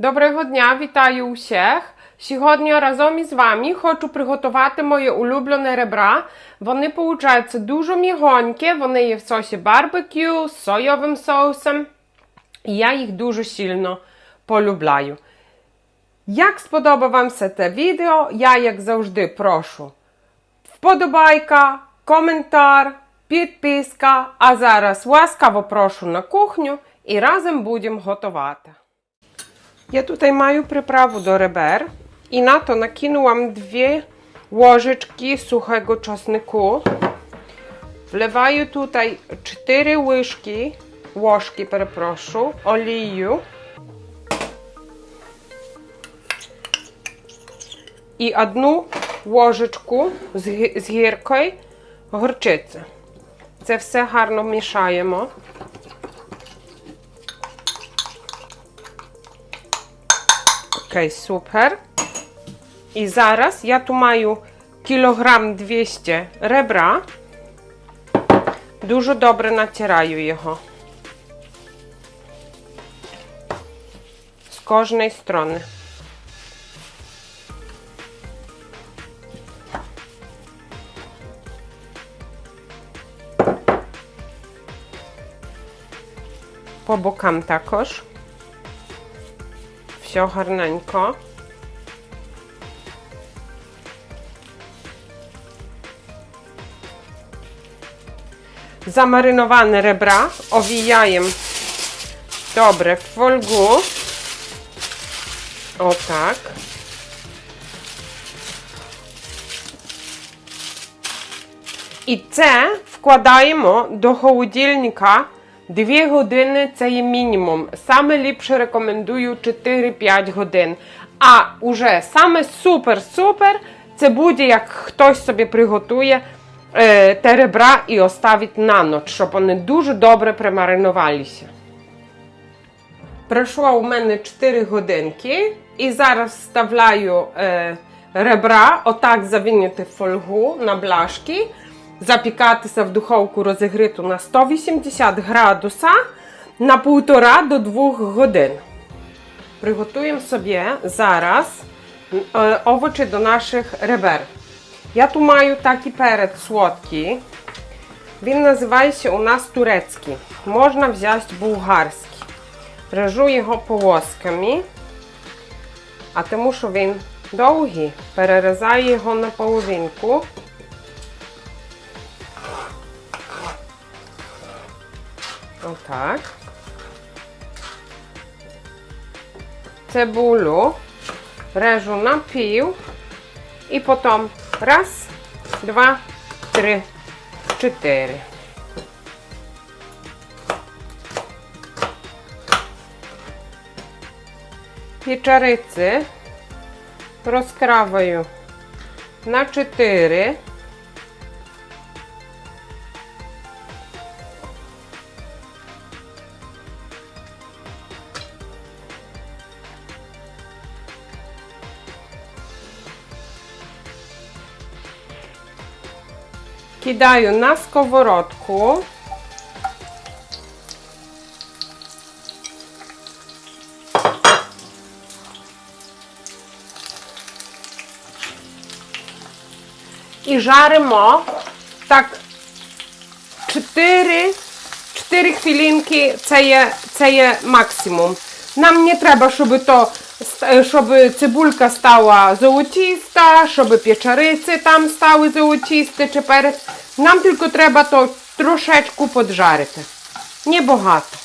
Доброго дня, вітаю усіх. Сьогодні разом із вами хочу приготувати моє улюблене ребра. Вони получаються дуже мігонькі, вони є в сосі барбекю з соєвим соусом. І я їх дуже сильно полюбляю. Як сподобав вам все це відео, я, як завжди, прошу вподобайка, коментар, підписка. А зараз ласкаво прошу на кухню і разом будемо готувати. Ja tutaj maju przyprawu do reber i na to nakinułam dwie łożeczki suchego czosnku. Wlewaję tutaj cztery łyżki, łożki, przepraszam, олію і одну ложечку з, гі- з гіркою горчиці. Це все гарно мішаємо. Ok, super. I zaraz, ja tu mają kilogram 200 rebra. Dużo dobre nacieraju jego. Z każdej strony. Po bokam takoż się ogarneńko. Zamarynowane rebra owijajem dobre w folgu. O tak. I C wkładajmy do chłodzielnika 2 години це є мінімум. Саме ліпше рекомендую 4-5 годин. А уже саме супер-супер це буде, як хтось собі приготує е, те ребра і оставить на ніч, щоб вони дуже добре примаринувалися. Пройшло у мене 4 годинки, і зараз вставляю е, ребра, отак завинити в фольгу на бляшки, запікатися в духовку розігріту на 180 градуса на 1,5 до 2 годин. Приготуємо собі зараз е, овочі до наших ребер. Я тут маю такий перець солодкий. Він називається у нас турецький. Можна взяти булгарський. Режу його полосками, а тому що він довгий, перерізаю його на половинку. O tak. Cebulu, ryżu napił i potem raz, dwa, trzy, cztery. Pieczarycy rozkrawaju na cztery. Кидаю на сковородку. І жаримо так 4, 4 хвилинки це є, це є максимум. Нам не треба, щоб, то, щоб цибулька стала золотиста, щоб печериці там стали золотисті чи перець. Нам тільки треба то трошечку поджарити. Небагато.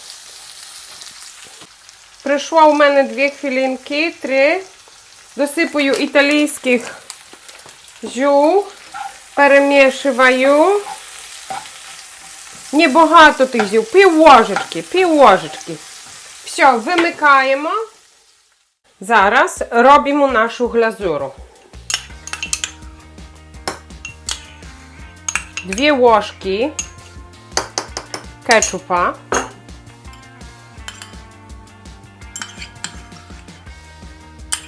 Прийшло у мене 2 хвилинки, 3. Досипаю італійських жу. Перемішую. Небагато тих зів, пів ложечки, пів ложечки. Все, вимикаємо. Зараз робимо нашу глазуру. Дві ложки кетчупа.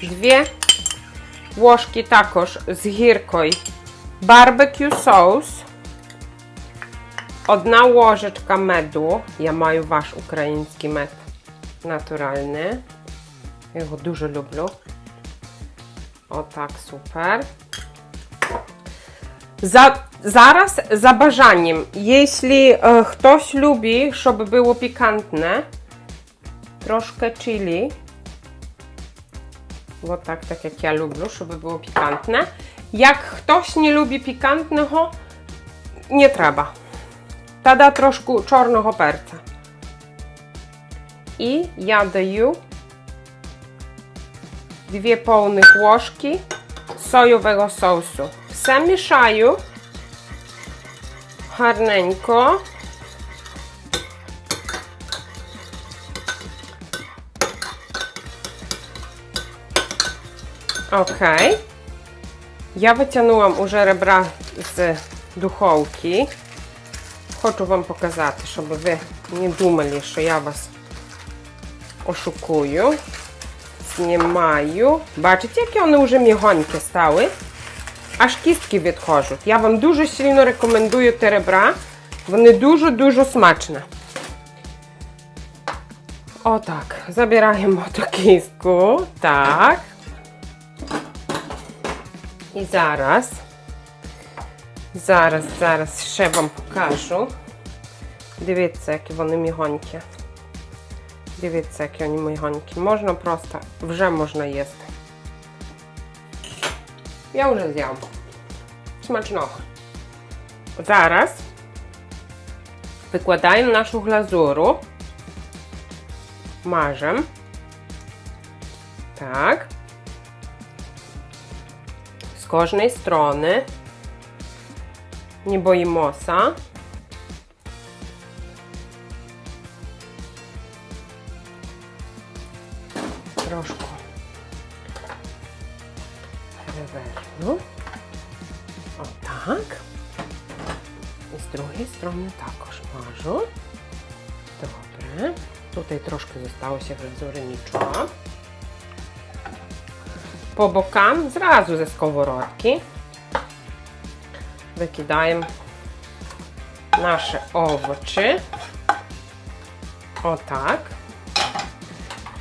Дві ложки також з гіркою Barbecue соус. Одна ложечка меду. Я маю ваш український мед натуральний. Я його дуже люблю. Отак, супер. За, зараз за bажaniem, jeśli e, ktoś lubi, żeby było pikantne, troszkę chili, bo tak, tak jak ja lubię, żeby było pikantne. Jak ktoś nie lubi pikantnego, nie trzeba. Tada troszkę czarnego perca. I ja dаю dwie pełnych łożki sojowego sosu. Все мішаю гарненько. Окей. Я витягнула уже ребра з духовки. Хочу вам показати, щоб ви не думали, що я вас ошукую. Знімаю. Бачите, які вони вже мігонькі стали? Аж кістки відходять. Я вам дуже сильно рекомендую ті ребра. Вони дуже-дуже смачні. Отак. Забираємо ту кістку. Так. І зараз. Зараз, зараз ще вам покажу. Дивіться, які вони мігонькі. Дивіться, які вони мігонькі. Можна просто, вже можна їсти. Я вже з'їв. Смачного. Зараз викладаємо нашу глазуру. Мажемо. Так. З кожної сторони. Не боїмося. Трошку переверну. Отак. І з другої сторони також мажу. Добре. Тут і трошки залишилося глазури нічого. По бокам зразу зі сковородки викидаємо наші овочі. Отак.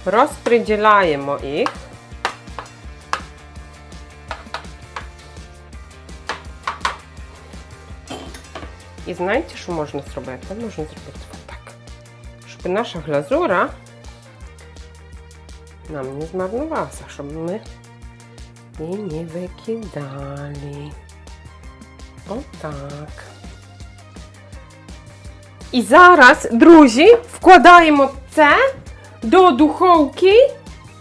Розподіляємо їх. І знаєте, що можна зробити? Можна зробити отак. Щоб наша глазура нам не змарнувалася, щоб ми її не викидали. Отак. І зараз, друзі, вкладаємо це до духовки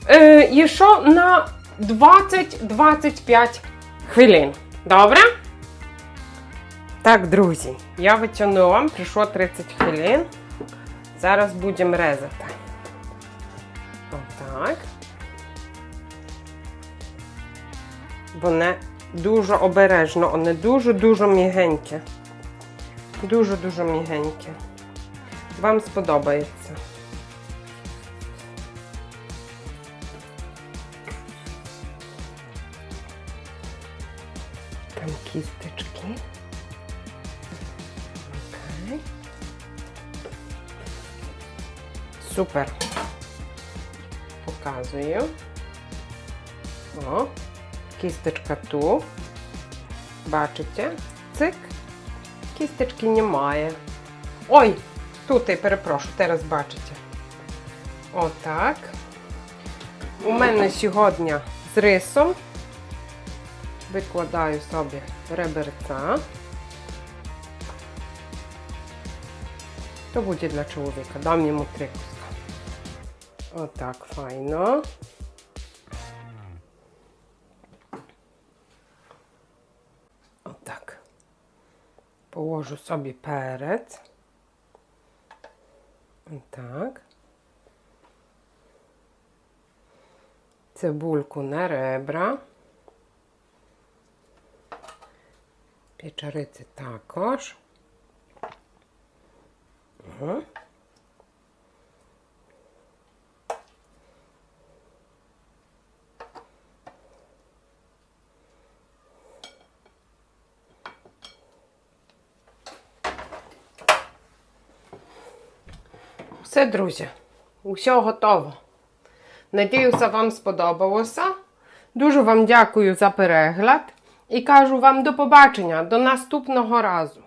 е, ще на 20-25 хвилин. Добре? Так, друзі, я витягнула, прийшло 30 хвилин. Зараз будемо резати. Отак. Вони дуже обережно, вони дуже-дуже мігенькі. Дуже-дуже мігенькі. Вам сподобається. Там кісточки. Окей. Супер. Показую. О, кісточка ту. Бачите? Цик. Кісточки немає. Ой! Тут я перепрошую, зараз бачите. Отак. У мене сьогодні з рисом. wykładaję sobie reberca. To będzie dla człowieka, dla mnie motrykuska. O tak, fajno. O tak. Położę sobie perec. O tak. Cebulku na rebra. Pieczarycy takoż. Mhm. Все, друзі, усе готово. Надіюся, вам сподобалося. Дуже вам дякую за перегляд і кажу вам до побачення, до наступного разу.